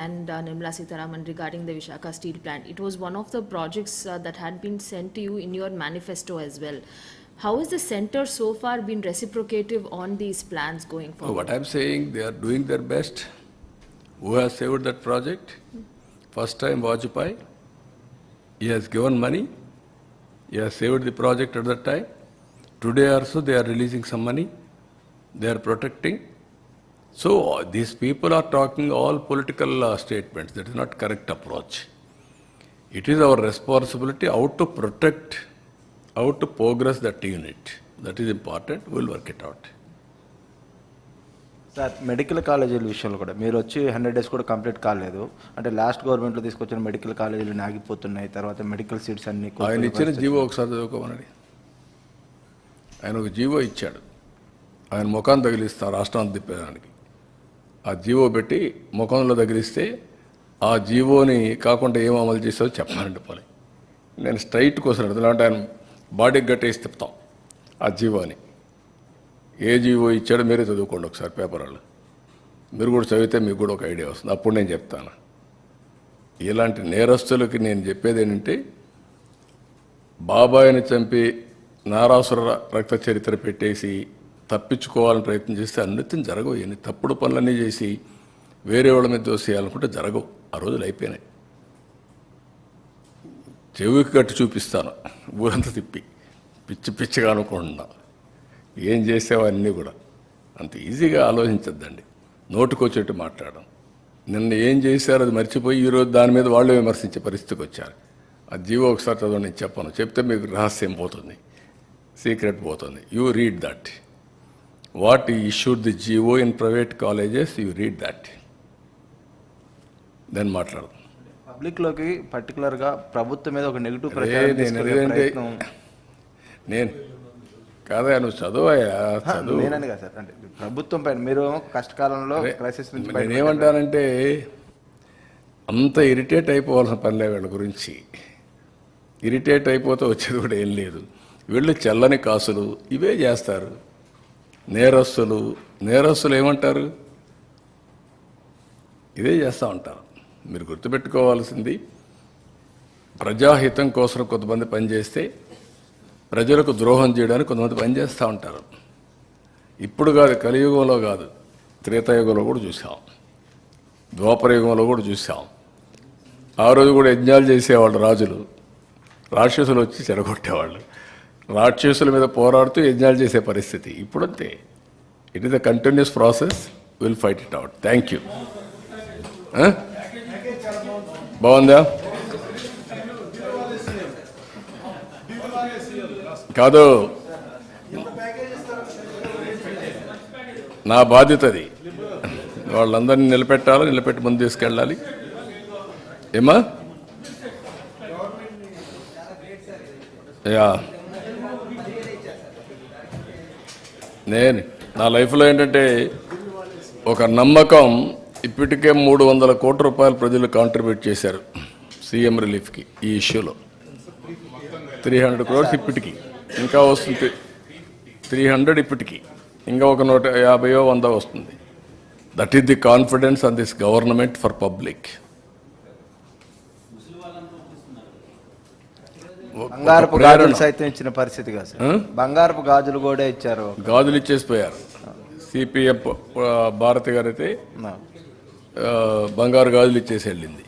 and uh, Nirmala Sitharaman regarding the Vishaka steel plant. It was one of the projects uh, that had been sent to you in your manifesto as well. How has the center so far been reciprocative on these plans going forward? What I'm saying, they are doing their best. Who has saved that project? First time Vajpayee. He has given money. He has saved the project at that time. Today also they are releasing some money. They are protecting. So these people are talking all political statements that is not correct approach it is our responsibility out to protect out to progress that unit that is important will work it out sir medical కాలేజీల విషయంలో కూడా మీరు వచ్చి hundred days కూడా complete కాలేదు. అంటే last గవర్నమెంట్లో తీసుకొచ్చిన మెడికల్ కాలేజీలు ఆగిపోతున్నాయి తర్వాత మెడికల్ సీట్స్ అన్ని ఆయన ఇచ్చిన జీవో ఒకసారి చదువుకోమని ఆయన ఒక జీవో ఇచ్చాడు. ఆయన ముఖాన్ని తగిలిస్తా రాష్ట్రాన్ని తిప్పేదానికి. ఆ జీవో పెట్టి ముఖంలో తగిలిస్తే ఆ జీవోని కాకుండా ఏం అమలు చేసావో చెప్పాలండి పోలే నేను స్ట్రైట్ కోసం అడుగుతున్నా. అంటే ఆయన బాడీకి గట్టేసి తిప్పుతాం ఆ జీవోని. ఏ జీవో ఇచ్చాడో మీరే చదువుకోండి ఒకసారి పేపర్ వాళ్ళు. మీరు కూడా చదివితే మీకు కూడా ఒక ఐడియా వస్తుంది. అప్పుడు నేను చెప్తాను. ఇలాంటి నేరస్తులకి నేను చెప్పేది ఏంటంటే బాబాయిని చంపి నారాసుర రక్త చరిత్ర పెట్టేసి తప్పించుకోవాలని ప్రయత్నం చేస్తే అన్నితం జరగవు. ఎన్ని తప్పుడు పనులన్నీ చేసి వేరే వాళ్ళ మీద దోసేయాలనుకుంటే జరగవు. ఆ రోజులు అయిపోయినాయి. చెవికి కట్టి చూపిస్తాను. ఊరంతా తిప్పి. పిచ్చి పిచ్చిగా అనుకుంటున్నా. ఏం చేసేవన్నీ అన్నీ కూడా. అంత ఈజీగా ఆలోచించద్దండి. నోటుకొచ్చేట్టు మాట్లాడడం. నిన్న ఏం చేశారో అది మర్చిపోయి ఈరోజు దాని మీద వాళ్ళు విమర్శించే పరిస్థితికి వచ్చారు. ఆ జీవో ఒకసారి చదవండి నేను చెప్పను. చెప్తే మీకు రహస్యం పోతుంది. సీక్రెట్ పోతుంది. You read that. What issued the GO in private colleges you read that then మాట్లాడదాం పబ్లిక్లోకి పర్టికులర్గా ప్రభుత్వం మీద ఒక నెగిటివ్ ప్రచారం నేను కాదా నువ్వు చదువయ్యా చదువు. నేనని కదా సార్ అంటే ప్రభుత్వం పైన మీరు కష్టకాలంలో క్రైసిస్ నుంచి నేనేమంటానంటే అంత ఇరిటేట్ అయిపోవాల్సిన పనిలే వీళ్ళ గురించి. ఇరిటేట్ అయిపోతే వచ్చేది కూడా ఏం లేదు. వీళ్ళు చల్లని కాసులు ఇవే చేస్తారు. నేరస్తులు నేరస్తులు ఏమంటారు? ఇదే చేస్తూ ఉంటారు మీరు గుర్తుపెట్టుకోవాల్సింది ప్రజాహితం కోసం కొంతమంది పనిచేస్తే ప్రజలకు ద్రోహం చేయడానికి కొంతమంది పనిచేస్తూ ఉంటారు. ఇప్పుడు కాదు కలియుగంలో కాదు త్రేతాయుగంలో కూడా చూసాం. ద్వాపరయుగంలో కూడా చూసాం. ఆ రోజు కూడా యజ్ఞాలు చేసేవాళ్ళు రాజులు. రాక్షసులు వచ్చి చెడగొట్టేవాళ్ళు రాక్షసుల మీద పోరాడుతూ యజ్ఞాలు చేసే పరిస్థితి. ఇప్పుడంతే. It is a continuous process will fight it out thank you బాగుందా? కాదు. నా బాధ్యత అది. వాళ్ళందరినీ నిలబెట్టాలి నిలబెట్టి ముందు తీసుకెళ్ళాలి. ఏమా యా నేను నా లైఫ్లో ఏంటంటే ఒక నమ్మకం ఇప్పటికే మూడు వందల కోట్ల రూపాయలు ప్రజలు కాంట్రిబ్యూట్ చేశారు సీఎం రిలీఫ్కి ఈ ఇష్యూలో. త్రీ హండ్రెడ్ క్రోర్స్ ఇప్పటికి ఇంకా వస్తుంది. త్రీ హండ్రెడ్ ఇప్పటికి ఇంకా ఒక నూట యాభైయో వంద వస్తుంది. That is the confidence on this government for public బంగారపు గాజులు సైతం ఇచ్చిన పరిస్థితి కాదు బంగారపు గాజులు కూడా ఇచ్చారు. గాజులు ఇచ్చేసిపోయారు. సిపిఎం భారతి గారు అయితే నా. ఆ, బంగారు గాజులు ఇచ్చేసి వెళ్ళింది.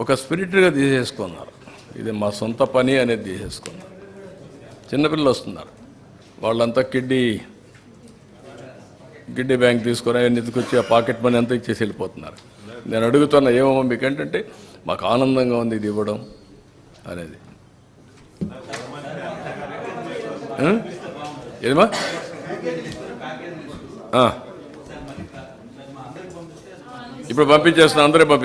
ఒక స్పిరిట్గా తీసేసుకున్నారు. ఇది మా సొంత పని అనేది తీసేసుకున్నారు. చిన్నపిల్లలు వస్తున్నారు. వాళ్ళంతా కిడ్నీ కిడ్నీ బ్యాంక్ తీసుకొని అవన్నీ ఎత్తుకొచ్చి ఆ పాకెట్ మనీ అంతా ఇచ్చేసి వెళ్ళిపోతున్నారు. నేను అడుగుతున్నా ఏమమ్మా మీకు ఏంటంటే మాకు ఆనందంగా ఉంది ఇది ఇవ్వడం అనేది ఆ? ఏమా ఆ. ఇప్పుడు పంపించేస్తున్నా అందరే పంపి